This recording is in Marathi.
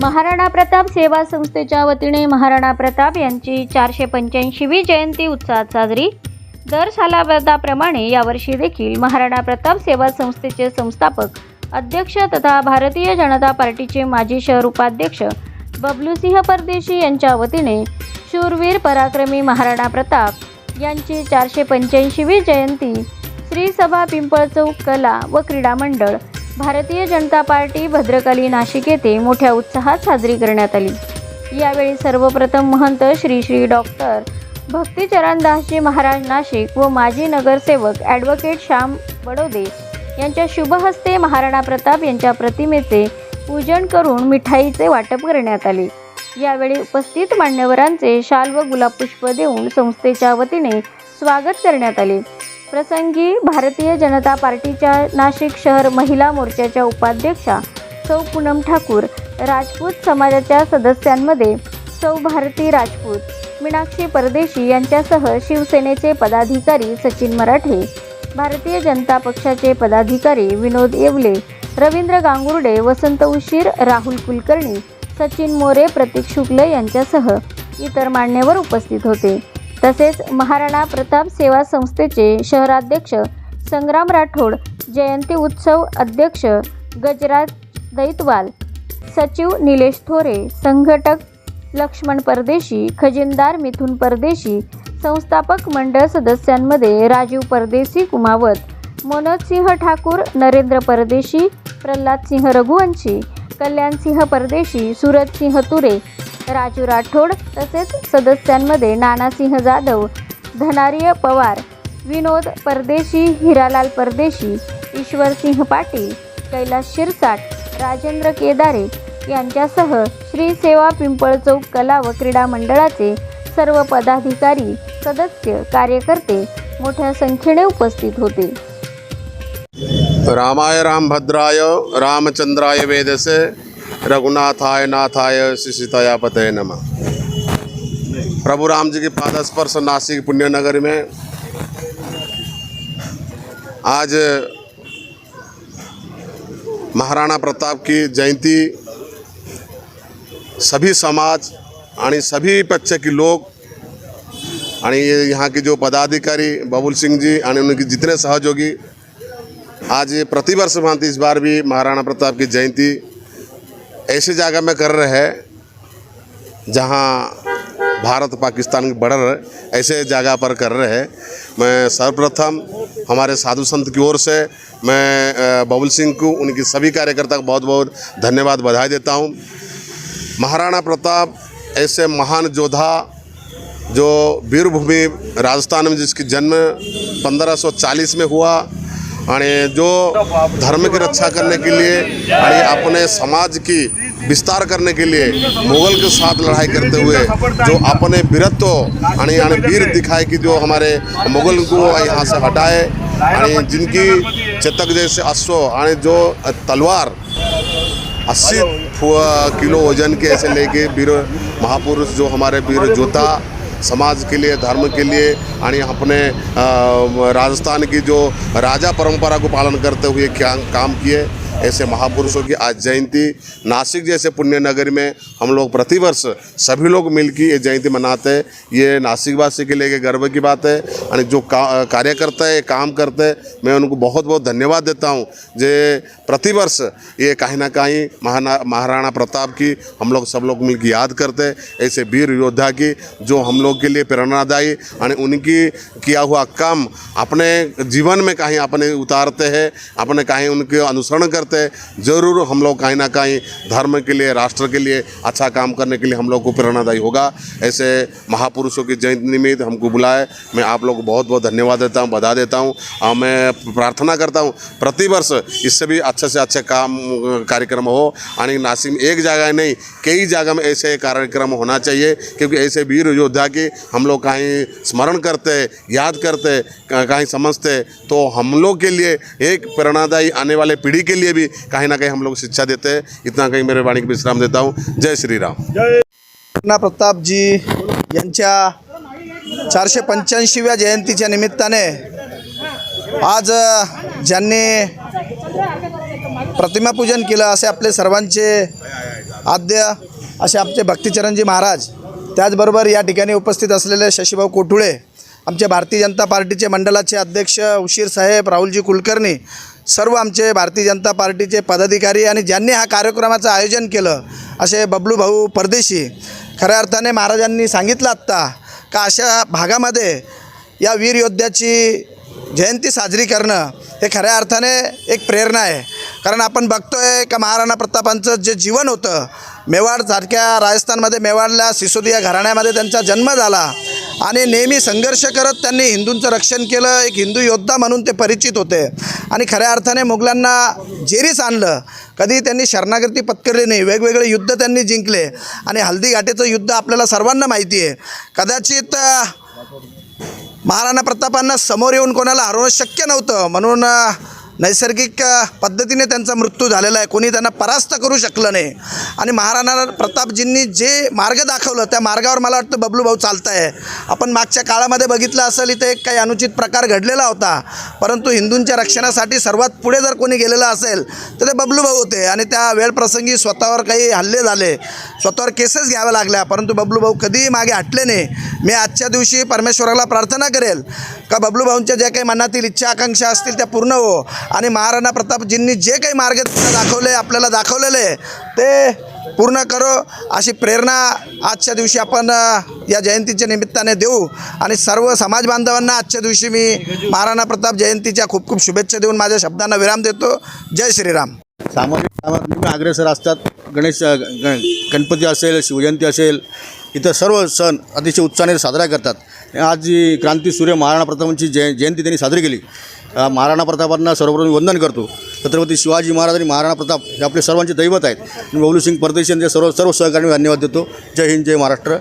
महाराणा प्रताप सेवा संस्थेच्या वतीने महाराणा प्रताप यांची चारशे पंच्याऐंशीवी जयंती उत्साहात साजरी. दर सालाप्रमाणे यावर्षी देखील महाराणा प्रताप सेवा संस्थेचे संस्थापक अध्यक्ष तथा भारतीय जनता पार्टीचे माजी शहर उपाध्यक्ष बबलूसिंह परदेशी यांच्या वतीने शूरवीर पराक्रमी महाराणा प्रताप यांची चारशे पंच्याऐंशीवी जयंती श्री सभा पिंपळ चौक कला व क्रीडा मंडळ भारतीय जनता पार्टी भद्रकाली नाशिक येथे मोठ्या उत्साहात साजरी करण्यात आली. यावेळी सर्वप्रथम महंत श्री श्री डॉक्टर भक्तीचरणदासजी महाराज नाशिक व माजी नगरसेवक ॲडव्होकेट श्याम बडोदे यांच्या शुभहस्ते महाराणा प्रताप यांच्या प्रतिमेचे पूजन करून मिठाईचे वाटप करण्यात आले. यावेळी उपस्थित मान्यवरांचे शाल व गुलाबपुष्प देऊन संस्थेच्या वतीने स्वागत करण्यात आले. प्रसंगी भारतीय जनता पार्टीच्या नाशिक शहर महिला मोर्चाच्या उपाध्यक्षा सौ पूनम ठाकूर राजपूत समाजाच्या सदस्यांमध्ये सौ भारती राजपूत मीनाक्षी परदेशी यांच्यासह शिवसेनेचे पदाधिकारी सचिन मराठे भारतीय जनता पक्षाचे पदाधिकारी विनोद येवले रवींद्र गांगुर्डे वसंत उशीर राहुल कुलकर्णी सचिन मोरे प्रतीक शुक्ल यांच्यासह इतर मान्यवर उपस्थित होते. तसेच महाराणा प्रताप सेवा संस्थेचे शहराध्यक्ष संग्राम राठोड जयंती उत्सव अध्यक्ष गजराज दैतवाल सचिव निलेश थोरे संघटक लक्ष्मण परदेशी खजिनदार मिथुन परदेशी संस्थापक मंडळ सदस्यांमध्ये राजीव परदेशी कुमावत मनोज सिंह ठाकूर नरेंद्र परदेशी प्रल्हाद सिंह रघुवंशी कल्याणसिंह परदेशी सूरजसिंह तुरे राजू राठोड तसेच सदस्यांमध्ये नानासिंह जाधव धनार्य पवार विनोद परदेशी हिरालाल परदेशी ईश्वरसिंह पाटील कैलास शिरसाट राजेंद्र केदारे यांच्यासह श्री सेवा पिंपळ चौक कला व क्रीडा मंडळाचे सर्व पदाधिकारी सदस्य कार्यकर्ते मोठ्या संख्येने उपस्थित होते. रामाय राम भद्राय रामचंद्राय वेदसे रघुनाथाय नाथाय शिशितया पतये नमः। प्रभु राम जी के पादस्पर्श नासिक पुण्य नगर में आज महाराणा प्रताप की जयंती सभी समाज आणि सभी पक्ष के लोग आणि यहाँ के जो पदाधिकारी बबुल सिंह जी आणि उनके जितने सहयोगी आज प्रतिवर्ष भांति इस बार भी महाराणा प्रताप की जयंती ऐसे जगह में कर रहे हैं, जहाँ भारत पाकिस्तान की बॉर्डर ऐसे जगह पर कर रहे हैं। मैं सर्वप्रथम हमारे साधु संत की ओर से मैं बबुल सिंह को, उनकी सभी कार्यकर्ता को बहुत बहुत धन्यवाद बधाई देता हूँ। महाराणा प्रताप ऐसे महान योद्धा जो वीरभूमि राजस्थान में जिसकी जन्म 1540 में हुआ आणि जो धर्म की रक्षा करने के लिए आणि अपने समाज की विस्तार करने के लिए मुगल के साथ लड़ाई करते हुए जो अपने वीरत्व आणि आणि वीर दिखाए कि जो हमारे मुगल को यहाँ से हटाए जिनकी चेतक जैसे अश्व आणि जो तलवार अस्सी किलो वज़न के ऐसे लेके वीर, महापुरुष जो हमारे वीर योद्धा समाज के लिए, धर्म के लिए आणि अपने राजस्थान की जो राजा परंपरा को पालन करते हुए क्या काम किए। ऐसे महापुरुषों की आज जयंती नासिक जैसे पुण्य नगर में हम लोग प्रतिवर्ष सभी लोग मिलकर ये जयंती मनाते हैं। ये नासिकवासी के लिए गर्व की बात है और जो का, कार्य करते हैं काम करते हैं मैं उनको बहुत बहुत धन्यवाद देता हूँ। जे प्रतिवर्ष ये कहीं ना कहीं महाना महाराणा प्रताप की हम लोग सब लोग मिलकर याद करते ऐसे वीर योद्धा की जो हम लोग के लिए प्रेरणादायी और उनकी किया हुआ काम अपने जीवन में कहीं अपने उतारते हैं अपने कहीं उनके अनुसरण करते हैं, ज़रूर हम लोग कहीं ना कहीं धर्म के लिए, राष्ट्र के लिए अच्छा काम करने के लिए हम लोग को प्रेरणादायी होगा। ऐसे महापुरुषों की जयंती निमित्त हमको बुलाए। मैं आप लोग को बहुत बहुत धन्यवाद देता हूँ, बधा देता हूँ मैं प्रार्थना करता हूँ, प्रतिवर्ष इससे भी अच्छे से अच्छे काम, कार्यक्रम हो। और नासिक में एक जगह नहीं, कई जगह में ऐसे कार्यक्रम होना चाहिए, क्योंकि ऐसे वीर योद्धा की हम लोग कहीं स्मरण करते, याद करते, कहीं समझते तो हम लोग के लिए एक प्रेरणादायी आने वाले पीढ़ी के लिए भी कहीं ना कहीं हम लोग शिक्षा देते हैं। इतना कहीं मेरे वाणी को विश्राम देता हूँ। जय श्री राम। महाराणा प्रतापजी यांच्या चारशे पंच्याऐंशीव्या जयंतीच्या निमित्ताने आज ज्यांनी प्रतिमापूजन केलं असे आपले सर्वांचे आद्य असे आमचे भक्तिचरणजी महाराज त्याचबरोबर या ठिकाणी उपस्थित असलेले शशीभाऊ कोठुळे आमचे भारतीय जनता पार्टीचे मंडळाचे अध्यक्ष उशीर साहेब राहुलजी कुलकर्णी सर्व आमचे भारतीय जनता पार्टीचे पदाधिकारी आणि ज्यांनी हा कार्यक्रमाचं आयोजन केलं असे बबलू भाऊ परदेशी खऱ्या अर्थाने महाराजांनी सांगितलं आत्ता का अशा भागामध्ये या वीर योद्ध्याची जयंती साजरी करणं हे खऱ्या अर्थाने एक प्रेरणा आहे. कारण आपण बघतोय का महाराणा प्रतापांचं जे जीवन होतं मेवाडसारख्या राजस्थानमध्ये मेवाडला सिसोदिया घराण्यामध्ये त्यांचा जन्म झाला. आणि नेहमी संघर्ष करत त्यांनी हिंदूंचं रक्षण केलं. एक हिंदू योद्धा म्हणून ते परिचित होते. आणि खऱ्या अर्थाने मुघलांना जेरीस आणलं. कधी त्यांनी शरणागती पत्करली नाही. वेगवेगळे युद्ध त्यांनी जिंकले. आणि हल्दी घाटेचं युद्ध आपल्याला सर्वांना माहिती आहे. कदाचित महाराणा प्रतापांना समोर येऊन कोणाला हरवणं शक्य नव्हतं. म्हणून नैसर्गिक पद्धतीने त्यांचा मृत्यू झालेला आहे. कोणी त्यांना परास्त करू शकलं नाही. आणि महाराणा प्रतापजींनी जे मार्ग दाखवलं त्या मार्गावर मला वाटतं बबलू भाऊ चालत आहे आपण मागच्या काळामध्ये बघितलं असेल इथे एक काही अनुचित प्रकार घडलेला होता. परंतु हिंदूंच्या रक्षणासाठी सर्वात पुढे जर कोणी गेलेलं असेल तर ते बबलू भाऊ होते. आणि त्या वेळप्रसंगी स्वतःवर काही हल्ले झाले. स्वतःवर केसेस घ्याव्या लागल्या. परंतु बबलू भाऊ कधीही मागे हटले नाही. मी आजच्या दिवशी परमेश्वराला प्रार्थना करेल. का बबलू भाऊंच्या ज्या काही मनातील इच्छा आकांक्षा असतील त्या पूर्ण हो. आणि महाराणा प्रतापजींनी जे काही मार्ग दाखवले आपल्याला दाखवलेले ते पूर्ण करो. अशी प्रेरणा आजच्या दिवशी आपण या जयंतीच्या निमित्ताने देऊ. आणि सर्व समाज बांधवांना आजच्या दिवशी मी महाराणा प्रताप जयंतीच्या खूप खूप शुभेच्छा देऊन माझ्या शब्दांना विराम देतो. जय श्रीराम. सामाजिक कामात नेहमी अग्रेसर असतात. गणेश ग गणपती असेल शिवजयंती असेल इतर सर्व सण अतिशय उत्साहाने साजरा करतात. आज जी क्रांती सूर्य महाराणा प्रतापांची जय जयंती त्यांनी साजरी केली महाराणा प्रतापांना सर्वप्रथम वंदन करतो. छत्रपती शिवाजी महाराज आणि महाराणा प्रताप हे आपले सर्वांचे दैवत आहेत. आणि बबलू सिंग परदेशी यांचे सर्व सर्व सहकार्यांना धन्यवाद देतो. जय हिंद जय महाराष्ट्र.